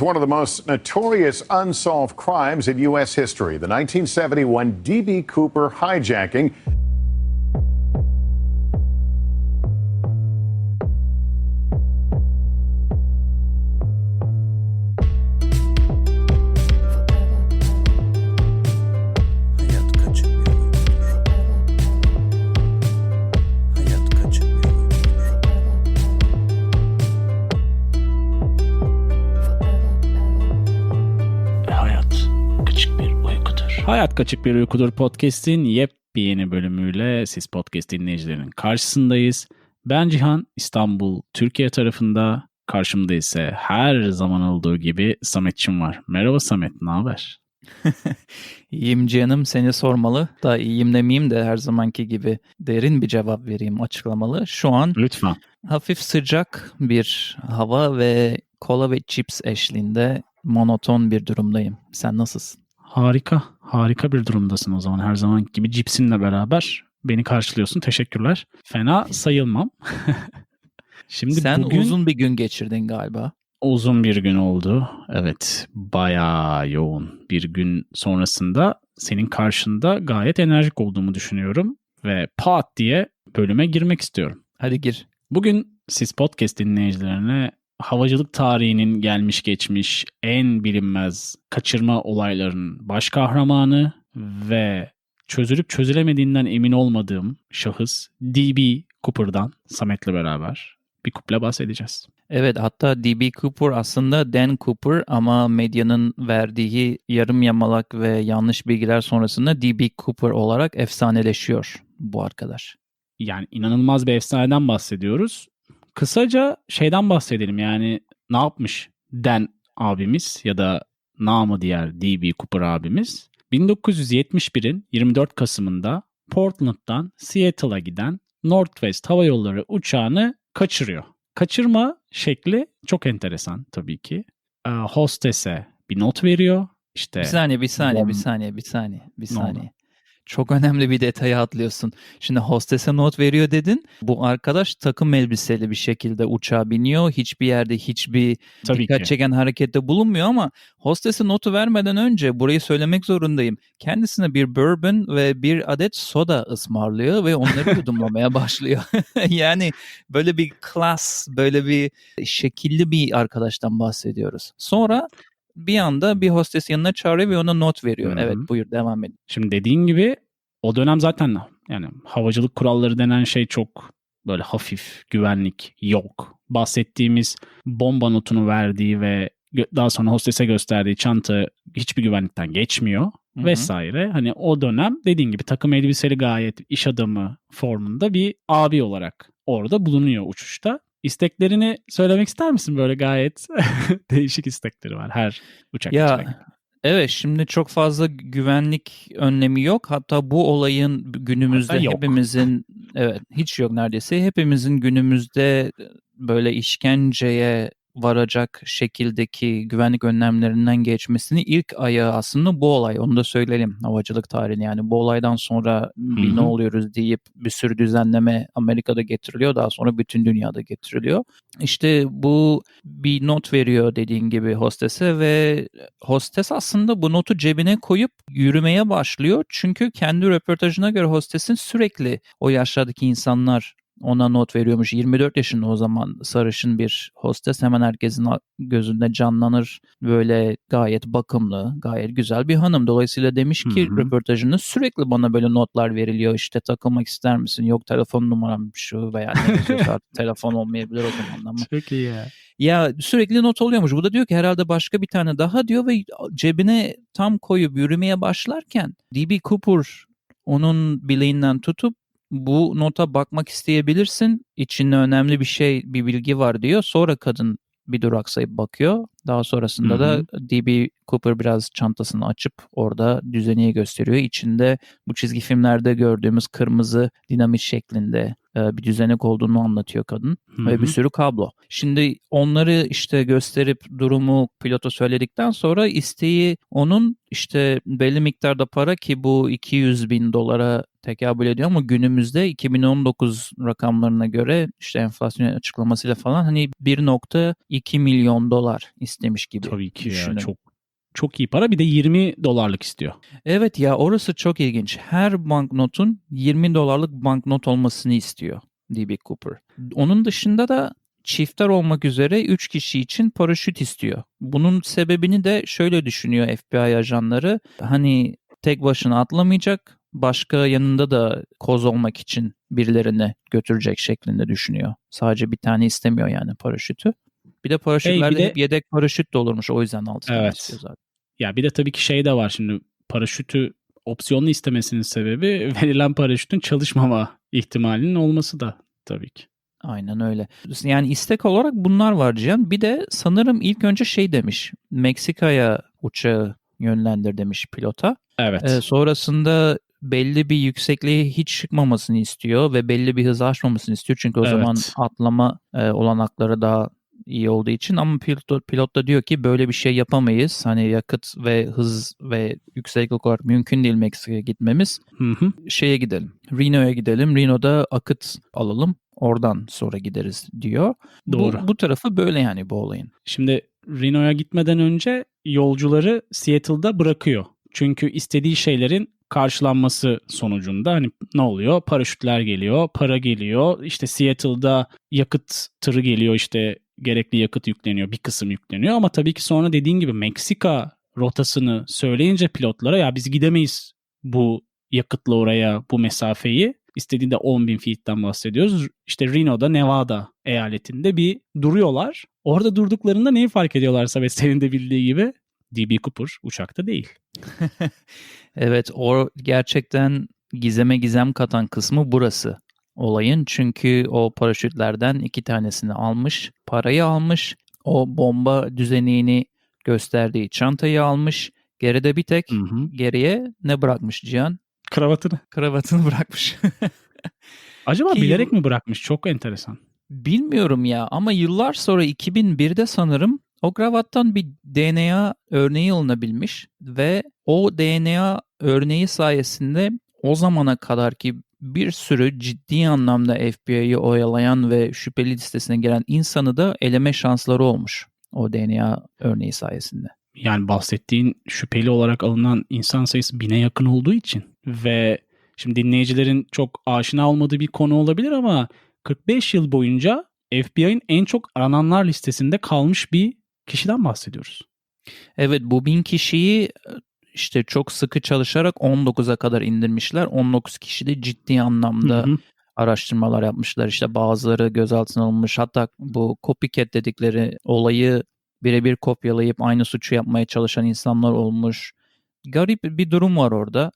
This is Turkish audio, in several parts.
One of the most notorious unsolved crimes in U.S. history the 1971 D.B. Cooper hijacking. Kaçık Bir Uykudur podcast'in yepyeni bölümüyle siz podcast dinleyicilerinin karşısındayız. Ben Cihan, İstanbul, Türkiye tarafında. Karşımda ise her zaman olduğu gibi Sametçim var. Merhaba Samet, ne haber? İyiyim canım seni sormalı. Da iyiyim demeyeyim de her zamanki gibi derin bir cevap vereyim açıklamalı. Şu an Lütfen. hafif sıcak bir hava ve kola ve chips eşliğinde monoton bir durumdayım. Sen nasılsın? Harika, harika bir durumdasın o zaman. Her zaman gibi cipsinle beraber beni karşılıyorsun. Teşekkürler. Fena sayılmam. Şimdi Sen bugün... uzun bir gün geçirdin galiba. Uzun bir gün oldu. Evet, bayağı yoğun bir gün sonrasında senin karşında gayet enerjik olduğumu düşünüyorum ve pat diye bölüme girmek istiyorum. Hadi gir. Bugün siz podcast dinleyicilerine havacılık tarihinin gelmiş geçmiş en bilinmez kaçırma olaylarının baş kahramanı ve çözülüp çözülemediğinden emin olmadığım şahıs DB Cooper'dan Samet'le beraber bir kuple bahsedeceğiz. Evet hatta D.B. Cooper aslında Dan Cooper ama medyanın verdiği yarım yamalak ve yanlış bilgiler sonrasında D.B. Cooper olarak efsaneleşiyor bu arkadaş. yani inanılmaz bir efsaneden bahsediyoruz. Kısaca şeyden bahsedelim yani ne yapmış Dan abimiz ya da namı diğer D.B. Cooper abimiz 1971'in 24 Kasım'ında Portland'dan Seattle'a giden Northwest Hava Yolları uçağını kaçırıyor. Kaçırma şekli çok enteresan tabii ki. Ee, hostese bir not veriyor. İşte Bir saniye, bir saniye, bir saniye, bir saniye, bir saniye. Çok önemli bir detaya atlıyorsun. Şimdi hostese not veriyor dedin. Bu arkadaş takım elbiseli bir şekilde uçağa biniyor. Hiçbir yerde hiçbir tabii dikkat ki. çeken harekette bulunmuyor ama hostese notu vermeden önce burayı söylemek zorundayım. Kendisine bir bourbon ve bir adet soda ısmarlıyor ve onları yudumlamaya başlıyor. yani böyle bir klas, böyle bir şekilli bir arkadaştan bahsediyoruz. Sonra bir anda bir hostes yanına çağırıyor ve ona not veriyor. Hı hı. Evet buyur devam edin. Şimdi dediğin gibi o dönem zaten yani havacılık kuralları denen şey çok böyle hafif güvenlik yok. Bahsettiğimiz bomba notunu verdiği ve daha sonra hostese gösterdiği çanta hiçbir güvenlikten geçmiyor Hı hı. vesaire. Hani o dönem dediğin gibi takım elbiseli gayet iş adamı formunda bir abi olarak orada bulunuyor uçuşta. İsteklerini söylemek ister misin? Böyle gayet değişik istekleri var her uçak Ya evet şimdi çok fazla güvenlik önlemi yok. Hatta bu olayın günümüzde Hatta yok. hepimizin evet hiç yok neredeyse. Hepimizin günümüzde böyle işkenceye varacak şekildeki güvenlik önlemlerinden geçmesini ilk ayağı aslında bu olay. Onu da söyleyelim havacılık tarihini. Yani bu olaydan sonra bir hı. ne oluyoruz deyip bir sürü düzenleme Amerika'da getiriliyor. Daha sonra bütün dünyada getiriliyor. İşte bu bir not veriyor dediğin gibi hostese ve hostes aslında bu notu cebine koyup yürümeye başlıyor. Çünkü kendi röportajına göre hostesin sürekli o yaşlardaki insanlar ona not veriyormuş. 24 yaşında o zaman sarışın bir hostes hemen herkesin gözünde canlanır. Böyle gayet bakımlı, gayet güzel bir hanım. Dolayısıyla demiş ki Hı hı. röportajında sürekli bana böyle notlar veriliyor. İşte takılmak ister misin? Yok telefon numaram şu veya ne telefon olmayabilir o zaman ama. Çok iyi ya. Ya sürekli not oluyormuş. Bu da diyor ki herhalde başka bir tane daha diyor ve cebine tam koyup yürümeye başlarken D.B. Cooper onun bileğinden tutup bu nota bakmak isteyebilirsin. İçinde önemli bir şey, bir bilgi var diyor. Sonra kadın bir duraksayıp bakıyor. Daha sonrasında Hı da. D.B. Cooper biraz çantasını açıp orada düzeniyi gösteriyor. İçinde bu çizgi filmlerde gördüğümüz kırmızı dinamit şeklinde e, bir düzenek olduğunu anlatıyor kadın Hı ve bir sürü kablo. Şimdi onları işte gösterip durumu pilota söyledikten sonra isteği onun işte belli miktarda para ki bu 200 bin dolara tekabül ediyor ama günümüzde 2019 rakamlarına göre işte enflasyon açıklamasıyla falan hani 1.2 milyon dolar istemiş gibi Tabii ki ya düşünün. çok çok iyi para bir de 20 dolarlık istiyor. Evet ya orası çok ilginç. Her banknotun 20 dolarlık banknot olmasını istiyor DB Cooper. Onun dışında da çiftler olmak üzere 3 kişi için paraşüt istiyor. Bunun sebebini de şöyle düşünüyor FBI ajanları. Hani tek başına atlamayacak, başka yanında da koz olmak için birilerini götürecek şeklinde düşünüyor. Sadece bir tane istemiyor yani paraşütü. Bir de paraşütlerde de- hep yedek paraşüt de olurmuş. O yüzden altı tane Evet. istiyor zaten. Ya bir de tabii ki şey de var şimdi paraşütü opsiyonlu istemesinin sebebi verilen paraşütün çalışmama ihtimalinin olması da tabii ki. Aynen öyle. Yani istek olarak bunlar var Cihan. Bir de sanırım ilk önce şey demiş. Meksika'ya uçağı yönlendir demiş pilota. Evet. Ee, sonrasında belli bir yüksekliğe hiç çıkmamasını istiyor ve belli bir hızı aşmamasını istiyor. Çünkü o Evet. zaman atlama e, olanakları daha iyi olduğu için ama pilot, pilot da diyor ki böyle bir şey yapamayız. Hani yakıt ve hız ve yükseklik olarak mümkün değil Meksika'ya gitmemiz Hı hı. şeye gidelim. Reno'ya gidelim. Reno'da akıt alalım. Oradan sonra gideriz diyor. Doğru. Bu, bu tarafı böyle yani bu olayın. Şimdi Reno'ya gitmeden önce yolcuları Seattle'da bırakıyor. Çünkü istediği şeylerin karşılanması sonucunda hani ne oluyor? Paraşütler geliyor, para geliyor. İşte Seattle'da yakıt tırı geliyor işte gerekli yakıt yükleniyor, bir kısım yükleniyor ama tabii ki sonra dediğin gibi Meksika rotasını söyleyince pilotlara ya biz gidemeyiz bu yakıtla oraya bu mesafeyi. İstediğinde 10 bin feet'ten bahsediyoruz. İşte Reno'da Nevada eyaletinde bir duruyorlar. Orada durduklarında neyi fark ediyorlar Sabet senin de bildiği gibi? DB Cooper uçakta değil. Evet o gerçekten gizeme gizem katan kısmı burası olayın. Çünkü o paraşütlerden iki tanesini almış, parayı almış, o bomba düzenini gösterdiği çantayı almış. Geride bir tek Hı hı. geriye ne bırakmış Cihan? Kravatını. Kravatını bırakmış. Acaba Ki- bilerek mi bırakmış? Çok enteresan. Bilmiyorum ya ama yıllar sonra 2001'de sanırım o kravattan bir DNA örneği alınabilmiş ve o DNA örneği sayesinde o zamana kadar ki bir sürü ciddi anlamda FBI'yi oyalayan ve şüpheli listesine giren insanı da eleme şansları olmuş o DNA örneği sayesinde. Yani bahsettiğin şüpheli olarak alınan insan sayısı bine yakın olduğu için ve şimdi dinleyicilerin çok aşina olmadığı bir konu olabilir ama 45 yıl boyunca FBI'nin en çok arananlar listesinde kalmış bir kişiden bahsediyoruz. Evet bu bin kişiyi e, işte çok sıkı çalışarak 19'a kadar indirmişler. 19 kişi de ciddi anlamda Hı hı. araştırmalar yapmışlar. İşte bazıları gözaltına alınmış. Hatta bu copycat dedikleri olayı birebir kopyalayıp aynı suçu yapmaya çalışan insanlar olmuş. Garip bir durum var orada.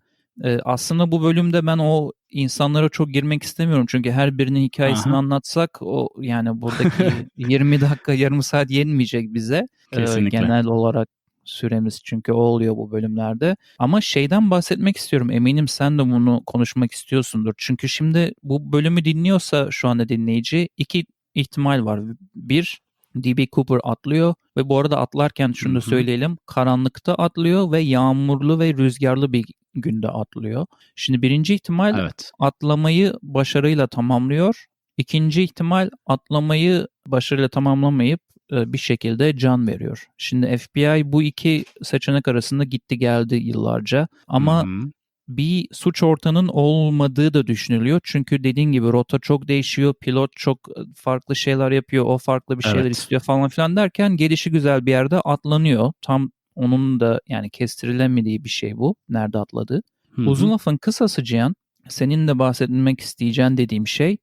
Aslında bu bölümde ben o insanlara çok girmek istemiyorum. Çünkü her birinin hikayesini Aha. anlatsak o yani buradaki 20 dakika yarım saat yenmeyecek bize. Kesinlikle. genel olarak süremiz çünkü o oluyor bu bölümlerde. Ama şeyden bahsetmek istiyorum. Eminim sen de bunu konuşmak istiyorsundur. Çünkü şimdi bu bölümü dinliyorsa şu anda dinleyici iki ihtimal var. Bir, DB Cooper atlıyor ve bu arada atlarken şunu da söyleyelim. Karanlıkta atlıyor ve yağmurlu ve rüzgarlı bir günde atlıyor. Şimdi birinci ihtimal Evet. atlamayı başarıyla tamamlıyor. İkinci ihtimal atlamayı başarıyla tamamlamayıp e, bir şekilde can veriyor. Şimdi FBI bu iki seçenek arasında gitti geldi yıllarca ama Hı hı. bir suç ortağının olmadığı da düşünülüyor. Çünkü dediğin gibi rota çok değişiyor. Pilot çok e, farklı şeyler yapıyor. O farklı bir şeyler Evet. istiyor falan filan derken gelişi güzel bir yerde atlanıyor. Tam onun da yani kestirilemediği bir şey bu. Nerede atladığı. Hı hı. Uzun lafın kısası Cihan, senin de bahsetmek isteyeceğin dediğim şey,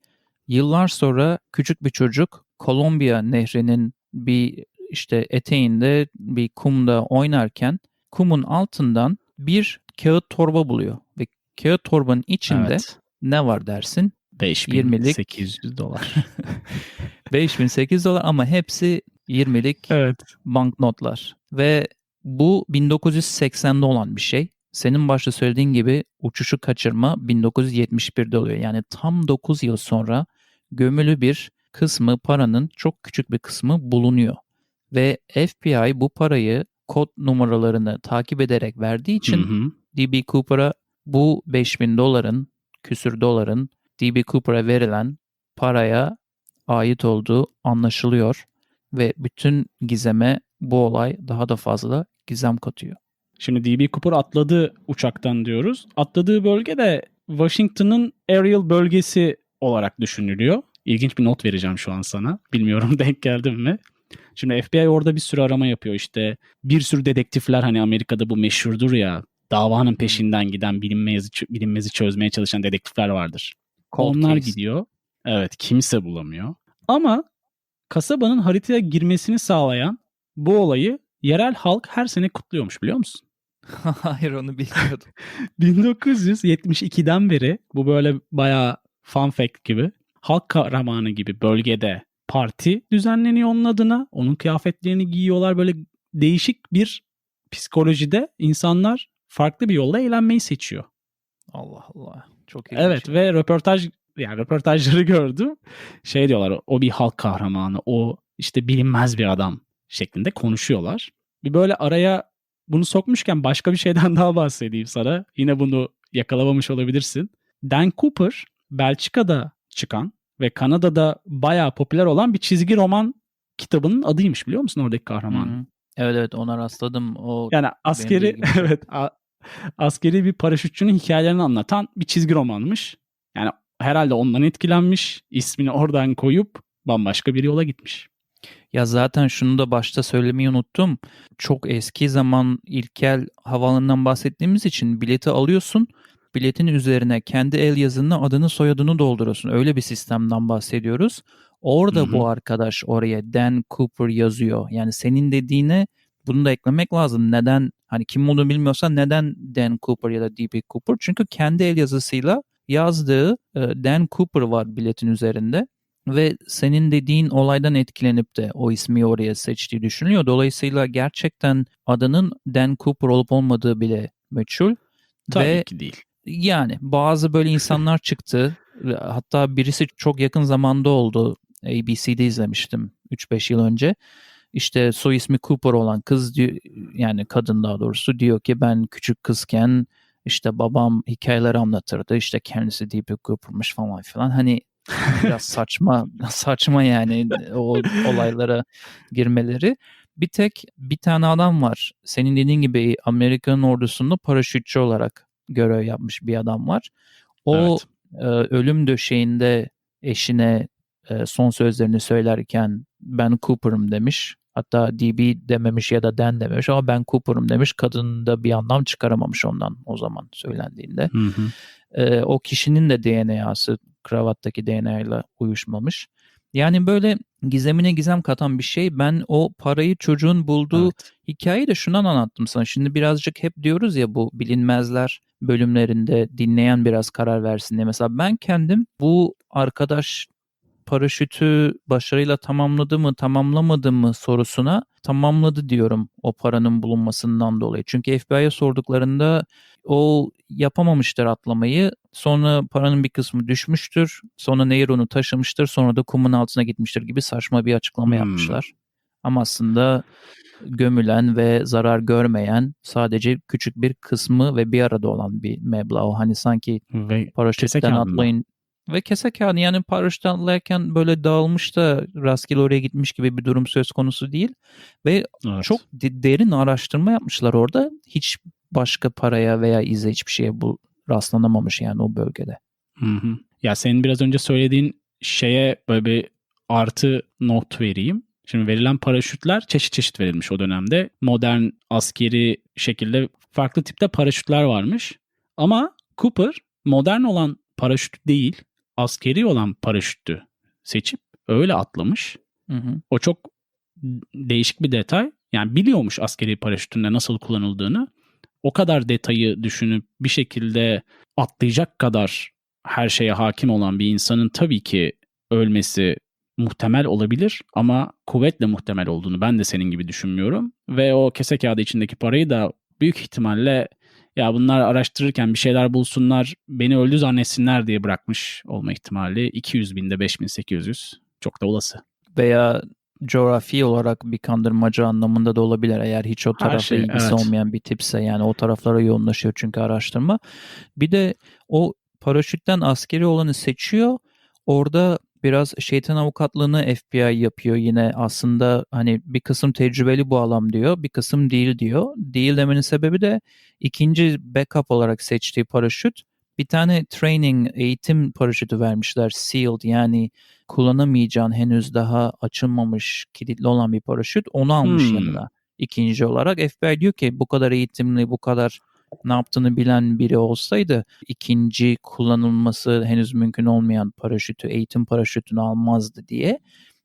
yıllar sonra küçük bir çocuk Kolombiya nehrinin bir işte eteğinde bir kumda oynarken kumun altından bir kağıt torba buluyor ve kağıt torbanın içinde Evet. ne var dersin? 5800 20'lik dolar. 5008 dolar ama hepsi 20'lik evet. banknotlar. Ve bu 1980'de olan bir şey. Senin başta söylediğin gibi uçuşu kaçırma 1971'de oluyor. Yani tam 9 yıl sonra gömülü bir kısmı paranın çok küçük bir kısmı bulunuyor. Ve FBI bu parayı kod numaralarını takip ederek verdiği için Hı hı. DB Cooper'a bu 5000 doların küsür doların DB Cooper'a verilen paraya ait olduğu anlaşılıyor ve bütün gizeme bu olay daha da fazla gizem katıyor. Şimdi DB Cooper atladı uçaktan diyoruz. Atladığı bölge de Washington'ın aerial bölgesi olarak düşünülüyor. İlginç bir not vereceğim şu an sana. Bilmiyorum denk geldim mi? Şimdi FBI orada bir sürü arama yapıyor. İşte bir sürü dedektifler hani Amerika'da bu meşhurdur ya. Davanın peşinden giden bilinmezi, bilinmezi çözmeye çalışan dedektifler vardır. Cold Onlar case. gidiyor. Evet kimse bulamıyor. Ama kasabanın haritaya girmesini sağlayan bu olayı yerel halk her sene kutluyormuş biliyor musun? Hayır onu bilmiyordum. 1972'den beri bu böyle bayağı fun fact gibi halk kahramanı gibi bölgede parti düzenleniyor onun adına. Onun kıyafetlerini giyiyorlar böyle değişik bir psikolojide insanlar farklı bir yolla eğlenmeyi seçiyor. Allah Allah. Çok ilginç. Evet ve röportaj yani röportajları gördüm. Şey diyorlar o bir halk kahramanı, o işte bilinmez bir adam şeklinde konuşuyorlar. Bir böyle araya bunu sokmuşken başka bir şeyden daha bahsedeyim sana. Yine bunu yakalamamış olabilirsin. Dan Cooper Belçika'da çıkan ve Kanada'da bayağı popüler olan bir çizgi roman kitabının adıymış biliyor musun oradaki kahraman? Hı hı. Evet evet ona rastladım. O Yani askeri evet a- askeri bir paraşütçünün hikayelerini anlatan bir çizgi romanmış. Yani herhalde ondan etkilenmiş, ismini oradan koyup bambaşka bir yola gitmiş. Ya zaten şunu da başta söylemeyi unuttum. Çok eski zaman ilkel havaalanından bahsettiğimiz için bileti alıyorsun. Biletin üzerine kendi el yazınla adını soyadını dolduruyorsun. Öyle bir sistemden bahsediyoruz. Orada Hı hı. bu arkadaş oraya Dan Cooper yazıyor. Yani senin dediğine bunu da eklemek lazım. Neden hani kim olduğunu bilmiyorsan neden Dan Cooper ya da D.B. Cooper? Çünkü kendi el yazısıyla yazdığı Dan Cooper var biletin üzerinde ve senin dediğin olaydan etkilenip de o ismi oraya seçtiği düşünülüyor. Dolayısıyla gerçekten adının Dan Cooper olup olmadığı bile meçhul. Tabii Ve ki değil. yani bazı böyle insanlar çıktı. Hatta birisi çok yakın zamanda oldu. ABC'de izlemiştim 3-5 yıl önce. İşte soy ismi Cooper olan kız yani kadın daha doğrusu diyor ki ben küçük kızken işte babam hikayeler anlatırdı. İşte kendisi D.B. Cooper'mış falan filan. Hani biraz saçma saçma yani o olaylara girmeleri. Bir tek bir tane adam var. Senin dediğin gibi Amerikan ordusunda paraşütçü olarak görev yapmış bir adam var. O Evet. e, ölüm döşeğinde eşine e, son sözlerini söylerken ben Cooper'ım demiş. Hatta DB dememiş ya da Dan dememiş ama ben Cooper'ım demiş. Kadın da bir anlam çıkaramamış ondan o zaman söylendiğinde. Hı hı. E, o kişinin de DNA'sı kravattaki DNA ile uyuşmamış. Yani böyle gizemine gizem katan bir şey. Ben o parayı çocuğun bulduğu Evet. hikayeyi de şundan anlattım sana. Şimdi birazcık hep diyoruz ya bu bilinmezler bölümlerinde dinleyen biraz karar versin diye. Mesela ben kendim bu arkadaş paraşütü başarıyla tamamladı mı tamamlamadı mı sorusuna tamamladı diyorum o paranın bulunmasından dolayı. Çünkü FBI'ye sorduklarında o yapamamıştır atlamayı. Sonra paranın bir kısmı düşmüştür. Sonra nehir onu taşımıştır. Sonra da kumun altına gitmiştir gibi saçma bir açıklama Hmm. yapmışlar. Ama aslında gömülen ve zarar görmeyen sadece küçük bir kısmı ve bir arada olan bir meblağ. O hani sanki Ve paraşütten kağıdı mı? Ve kese kağıdı yani paraşütten atlarken böyle dağılmış da rastgele oraya gitmiş gibi bir durum söz konusu değil. Ve evet. çok de- derin araştırma yapmışlar orada. Hiç başka paraya veya ize hiçbir şeye bu rastlanamamış yani o bölgede. Hı hı. Ya senin biraz önce söylediğin şeye böyle bir artı not vereyim. Şimdi verilen paraşütler çeşit çeşit verilmiş o dönemde. Modern askeri şekilde farklı tipte paraşütler varmış. Ama Cooper modern olan paraşüt değil, askeri olan paraşütü seçip öyle atlamış. Hı hı. O çok değişik bir detay. Yani biliyormuş askeri paraşütünde nasıl kullanıldığını. O kadar detayı düşünüp bir şekilde atlayacak kadar her şeye hakim olan bir insanın tabii ki ölmesi muhtemel olabilir ama kuvvetle muhtemel olduğunu ben de senin gibi düşünmüyorum. Ve o kese kağıdı içindeki parayı da büyük ihtimalle ya bunlar araştırırken bir şeyler bulsunlar beni öldü zannetsinler diye bırakmış olma ihtimali 200 binde 5800 çok da olası. Veya coğrafi olarak bir kandırmaca anlamında da olabilir eğer hiç o tarafla şey, ilgisi evet. olmayan bir tipse yani o taraflara yoğunlaşıyor çünkü araştırma. Bir de o paraşütten askeri olanı seçiyor. Orada biraz şeytan avukatlığını FBI yapıyor yine aslında hani bir kısım tecrübeli bu alan diyor bir kısım değil diyor. Değil demenin sebebi de ikinci backup olarak seçtiği paraşüt bir tane training eğitim paraşütü vermişler sealed yani kullanamayacağın henüz daha açılmamış kilitli olan bir paraşüt onu almış Hmm. yanına ikinci olarak FBI diyor ki bu kadar eğitimli bu kadar ne yaptığını bilen biri olsaydı ikinci kullanılması henüz mümkün olmayan paraşütü, eğitim paraşütünü almazdı diye.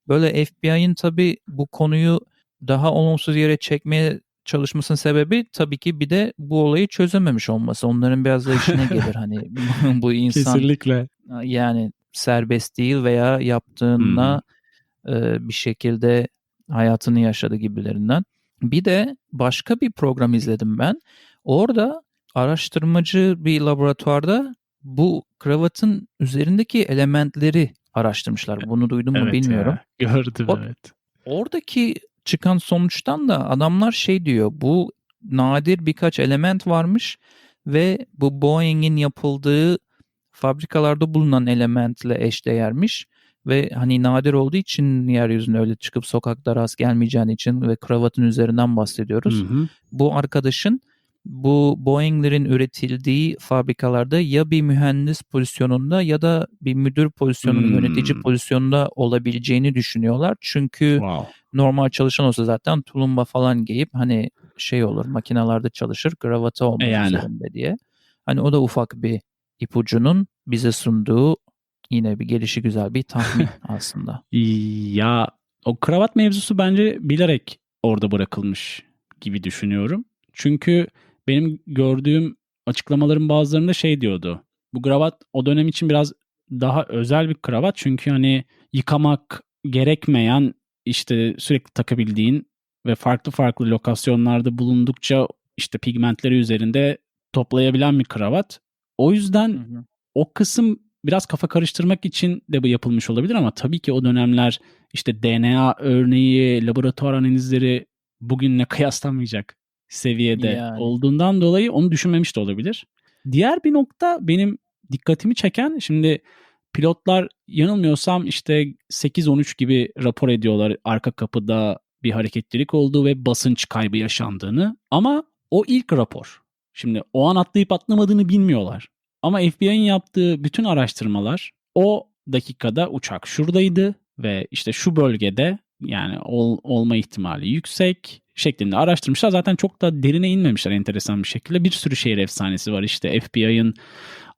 Böyle FBI'nin tabii bu konuyu daha olumsuz yere çekmeye çalışmasının sebebi tabii ki bir de bu olayı çözememiş olması. Onların biraz da işine gelir hani bu insan Kesinlikle. yani serbest değil veya yaptığına e, bir şekilde hayatını yaşadı gibilerinden. Bir de başka bir program izledim ben. Orada araştırmacı bir laboratuvarda bu kravatın üzerindeki elementleri araştırmışlar. Bunu duydun mu Evet bilmiyorum. ya, gördüm O- evet. Oradaki çıkan sonuçtan da adamlar şey diyor. Bu nadir birkaç element varmış ve bu Boeing'in yapıldığı fabrikalarda bulunan elementle eşdeğermiş ve hani nadir olduğu için yeryüzüne öyle çıkıp sokakta rast gelmeyeceğin için ve kravatın üzerinden bahsediyoruz. Hı hı. Bu arkadaşın bu Boeing'lerin üretildiği fabrikalarda ya bir mühendis pozisyonunda ya da bir müdür pozisyonunda, Hmm. yönetici pozisyonunda olabileceğini düşünüyorlar. Çünkü Wow. normal çalışan olsa zaten tulumba falan giyip hani şey olur makinalarda çalışır kravatı olmak E yani. üzerinde diye. Hani o da ufak bir ipucunun bize sunduğu yine bir gelişi güzel bir tahmin aslında. Ya o kravat mevzusu bence bilerek orada bırakılmış gibi düşünüyorum. Çünkü benim gördüğüm açıklamaların bazılarında şey diyordu. Bu kravat o dönem için biraz daha özel bir kravat. Çünkü hani yıkamak gerekmeyen işte sürekli takabildiğin ve farklı farklı lokasyonlarda bulundukça işte pigmentleri üzerinde toplayabilen bir kravat. O yüzden o kısım biraz kafa karıştırmak için de bu yapılmış olabilir ama tabii ki o dönemler işte DNA örneği, laboratuvar analizleri bugünle kıyaslanmayacak seviyede Yani. olduğundan dolayı onu düşünmemiş de olabilir. Diğer bir nokta benim dikkatimi çeken şimdi pilotlar yanılmıyorsam işte 8-13 gibi rapor ediyorlar arka kapıda bir hareketlilik olduğu ve basınç kaybı yaşandığını ama o ilk rapor. Şimdi o an atlayıp atlamadığını bilmiyorlar. Ama FBI'nin yaptığı bütün araştırmalar o dakikada uçak şuradaydı ve işte şu bölgede yani ol- olma ihtimali yüksek şeklinde araştırmışlar. Zaten çok da derine inmemişler enteresan bir şekilde. Bir sürü şehir efsanesi var. İşte FBI'ın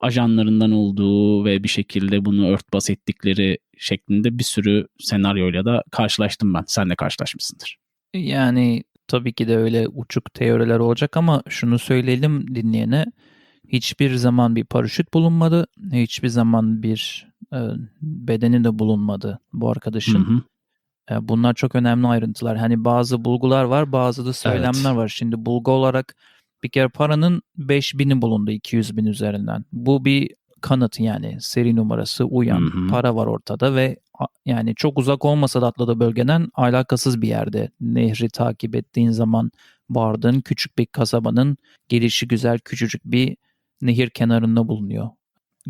ajanlarından olduğu ve bir şekilde bunu örtbas ettikleri şeklinde bir sürü senaryoyla da karşılaştım ben. Sen de karşılaşmışsındır. Yani tabii ki de öyle uçuk teoriler olacak ama şunu söyleyelim dinleyene. Hiçbir zaman bir paraşüt bulunmadı. Hiçbir zaman bir e, bedeni de bulunmadı bu arkadaşın. Hı hı. E, Bunlar çok önemli ayrıntılar. Hani bazı bulgular var, bazı da söylemler Evet. var. Şimdi bulgu olarak bir kere paranın 5000'i bulundu 200 bin üzerinden. Bu bir kanıt yani seri numarası uyan Hı hı. para var ortada ve yani çok uzak olmasa da atladığı bölgeden alakasız bir yerde. Nehri takip ettiğin zaman vardığın küçük bir kasabanın gelişi güzel küçücük bir nehir kenarında bulunuyor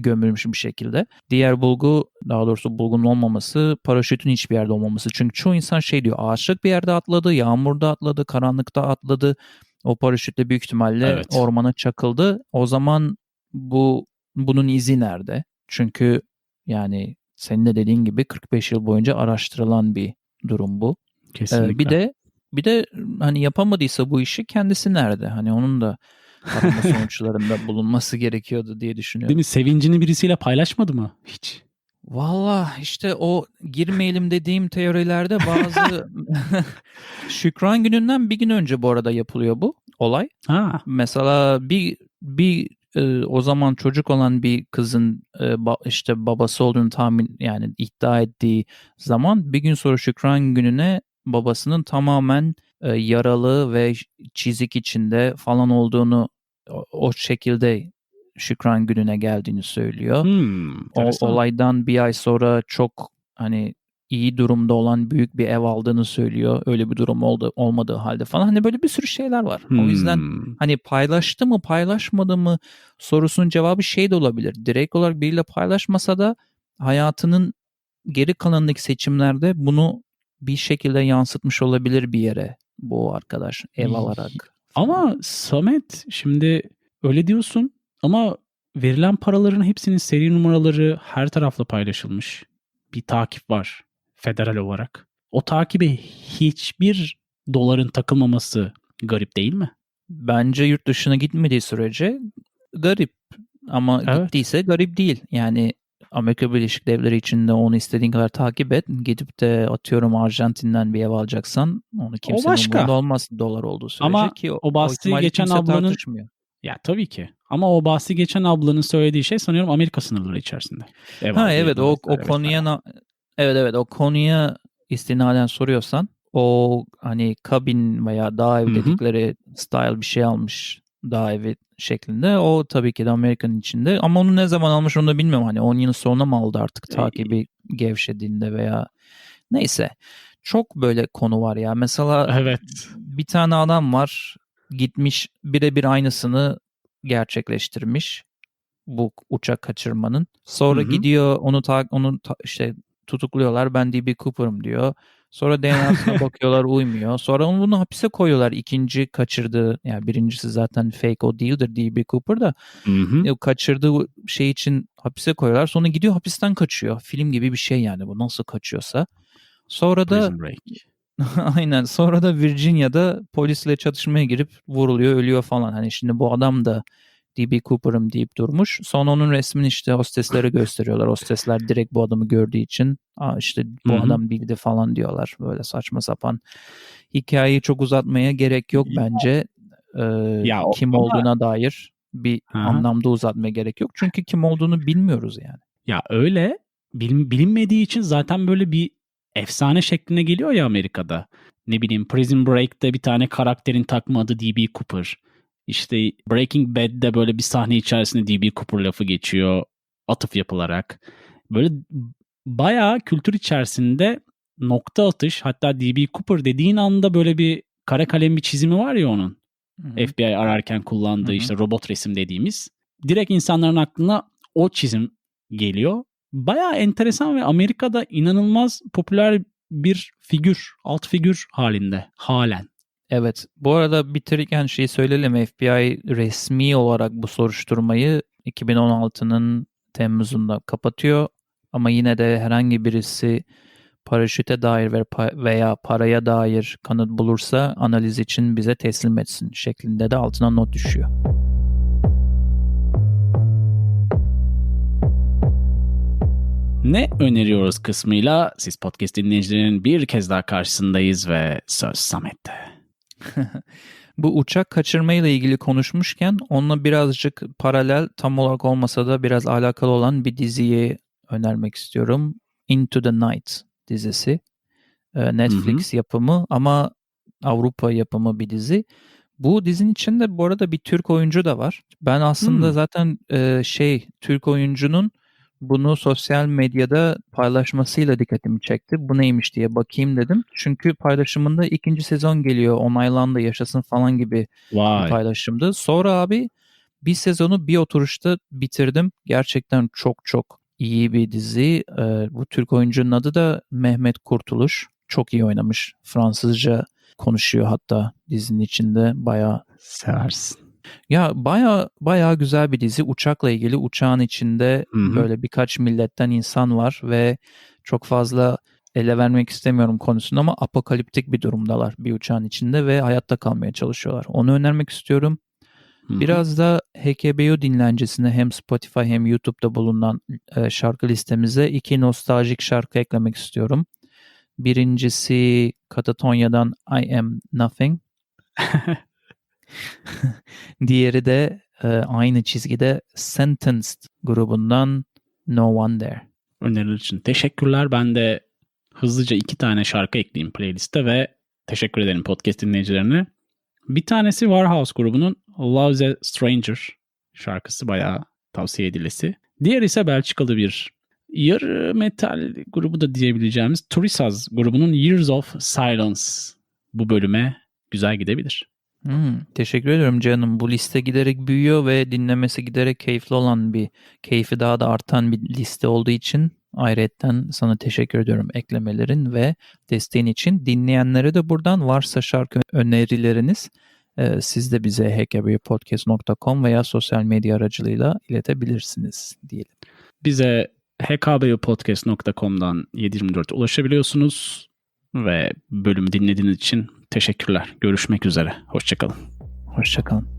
gömülmüş bir şekilde. Diğer bulgu daha doğrusu bulgunun olmaması paraşütün hiçbir yerde olmaması. Çünkü çoğu insan şey diyor ağaçlık bir yerde atladı, yağmurda atladı, karanlıkta atladı. O paraşütle büyük ihtimalle Evet. ormana çakıldı. O zaman bu bunun izi nerede? Çünkü yani senin de dediğin gibi 45 yıl boyunca araştırılan bir durum bu. Ee, Kesinlikle. bir de bir de hani yapamadıysa bu işi kendisi nerede? Hani onun da arama sonuçlarında bulunması gerekiyordu diye düşünüyorum. Değil mi? Sevincini birisiyle paylaşmadı mı? Hiç. Valla işte o girmeyelim dediğim teorilerde bazı Şükran gününden bir gün önce bu arada yapılıyor bu olay. Ha. Mesela bir bir e, o zaman çocuk olan bir kızın e, ba- işte babası olduğunu tahmin yani iddia ettiği zaman bir gün sonra Şükran gününe babasının tamamen e, yaralı ve çizik içinde falan olduğunu o, o şekilde Şükran gününe geldiğini söylüyor. Hmm, O olaydan bir ay sonra çok hani iyi durumda olan büyük bir ev aldığını söylüyor. Öyle bir durum oldu, olmadığı halde falan. Hani böyle bir sürü şeyler var. O yüzden Hmm. hani paylaştı mı paylaşmadı mı sorusunun cevabı şey de olabilir. Direkt olarak biriyle paylaşmasa da hayatının geri kalanındaki seçimlerde bunu bir şekilde yansıtmış olabilir bir yere bu arkadaş ev alarak. Ama Samet şimdi öyle diyorsun ama verilen paraların hepsinin seri numaraları her tarafla paylaşılmış. Bir takip var federal olarak. O takibe hiçbir doların takılmaması garip değil mi? Bence yurt dışına gitmediği sürece garip ama Evet. gittiyse garip değil. Yani Amerika Birleşik Devletleri içinde onu istediğin kadar takip et. Gidip de atıyorum Arjantin'den bir ev alacaksan onu kimsenin başka. umurunda olmaz dolar olduğu sürece Ama ki o bahsi ihtimali geçen ablanın- tartışmıyor. Ya tabii ki. Ama o bahsi geçen ablanın söylediği şey sanıyorum Amerika sınırları içerisinde. Ev Ha evet o, o konuya na- evet evet o konuya istinaden soruyorsan o hani kabin veya dağ ev dedikleri style bir şey almış dağ evi şeklinde. O tabii ki de Amerika'nın içinde ama onu ne zaman almış onu da bilmiyorum. Hani 10 yıl sonra mı aldı artık takibi gevşediğinde veya neyse. Çok böyle konu var ya. Mesela Evet. bir tane adam var gitmiş birebir aynısını gerçekleştirmiş bu uçak kaçırmanın. Sonra Hı hı. gidiyor onu ta, onu ta- işte tutukluyorlar. Ben DB Cooper'ım diyor. Sonra DNA'sına bakıyorlar uymuyor. Sonra onu bunu hapise koyuyorlar. İkinci kaçırdığı yani birincisi zaten fake o değildir DB Cooper da Hı hı. e, kaçırdığı şey için hapise koyuyorlar. Sonra gidiyor hapisten kaçıyor. Film gibi bir şey yani bu nasıl kaçıyorsa. Sonra da. Aynen. Sonra da Virginia'da polisle çatışmaya girip vuruluyor, ölüyor falan. Hani şimdi bu adam da DB Cooper'ım deyip durmuş. Sonra onun resmini işte hosteslere gösteriyorlar. Hostesler direkt bu adamı gördüğü için Aa işte bu Hı hı. adam bildi falan diyorlar. Böyle saçma sapan. Hikayeyi çok uzatmaya gerek yok bence. Ee, Ya o- kim ama- olduğuna dair bir Hı hı. anlamda uzatmaya gerek yok. Çünkü kim olduğunu bilmiyoruz yani. Ya öyle bilin- bilinmediği için zaten böyle bir efsane şekline geliyor ya Amerika'da. Ne bileyim Prison Break'te bir tane karakterin takma adı DB Cooper. İşte Breaking Bad'de böyle bir sahne içerisinde DB Cooper lafı geçiyor atıf yapılarak. Böyle bayağı kültür içerisinde nokta atış hatta DB Cooper dediğin anda böyle bir kara kalem bir çizimi var ya onun. Hı hı. FBI ararken kullandığı Hı hı. işte robot resim dediğimiz. Direkt insanların aklına o çizim geliyor. Bayağı enteresan ve Amerika'da inanılmaz popüler bir figür, alt figür halinde halen. Evet. Bu arada bitirirken şeyi söyleyelim. FBI resmi olarak bu soruşturmayı 2016'nın Temmuz'unda kapatıyor. Ama yine de herhangi birisi paraşüte dair veya paraya dair kanıt bulursa analiz için bize teslim etsin şeklinde de altına not düşüyor. Ne öneriyoruz kısmıyla siz podcast dinleyicilerinin bir kez daha karşısındayız ve söz Samet'te. Bu uçak kaçırmayla ilgili konuşmuşken onunla birazcık paralel tam olarak olmasa da biraz alakalı olan bir diziyi önermek istiyorum. Into the Night dizisi. Ee, Netflix yapımı ama Avrupa yapımı bir dizi. Bu dizinin içinde bu arada bir Türk oyuncu da var. Ben aslında Hmm. zaten e, şey Türk oyuncunun bunu sosyal medyada paylaşmasıyla dikkatimi çekti. Bu neymiş diye bakayım dedim. Çünkü paylaşımında ikinci sezon geliyor onaylandı yaşasın falan gibi bir Vay. paylaşımdı. Sonra abi bir sezonu bir oturuşta bitirdim. Gerçekten çok çok iyi bir dizi. Ee, bu Türk oyuncunun adı da Mehmet Kurtuluş. Çok iyi oynamış. Fransızca konuşuyor hatta dizinin içinde. Bayağı Seversin. Ya baya baya güzel bir dizi. Uçakla ilgili uçağın içinde Hı hı. böyle birkaç milletten insan var ve çok fazla ele vermek istemiyorum konusunu ama apokaliptik bir durumdalar bir uçağın içinde ve hayatta kalmaya çalışıyorlar. Onu önermek istiyorum. Hı hı. Biraz da HKBO dinlencesine hem Spotify hem YouTube'da bulunan e, şarkı listemize iki nostaljik şarkı eklemek istiyorum. Birincisi Katatonya'dan I Am Nothing. Diğeri de e, aynı çizgide Sentenced grubundan No One There. öneriler için teşekkürler. Ben de hızlıca iki tane şarkı ekleyeyim playliste ve teşekkür ederim podcast dinleyicilerine. Bir tanesi Warhouse grubunun Love's a Stranger şarkısı bayağı tavsiye edilesi. Diğer ise Belçikalı bir yarı metal grubu da diyebileceğimiz Turisaz grubunun Years of Silence bu bölüme güzel gidebilir. Hmm, teşekkür ediyorum canım. Bu liste giderek büyüyor ve dinlemesi giderek keyifli olan bir, keyfi daha da artan bir liste olduğu için ayrıyetten sana teşekkür ediyorum eklemelerin ve desteğin için. Dinleyenlere de buradan varsa şarkı önerileriniz e, siz de bize hkbpodcast.com veya sosyal medya aracılığıyla iletebilirsiniz diyelim. Bize hkbpodcast.com'dan 724 ulaşabiliyorsunuz ve bölümü dinlediğiniz için teşekkürler. Görüşmek üzere. Hoşçakalın. Hoşçakalın.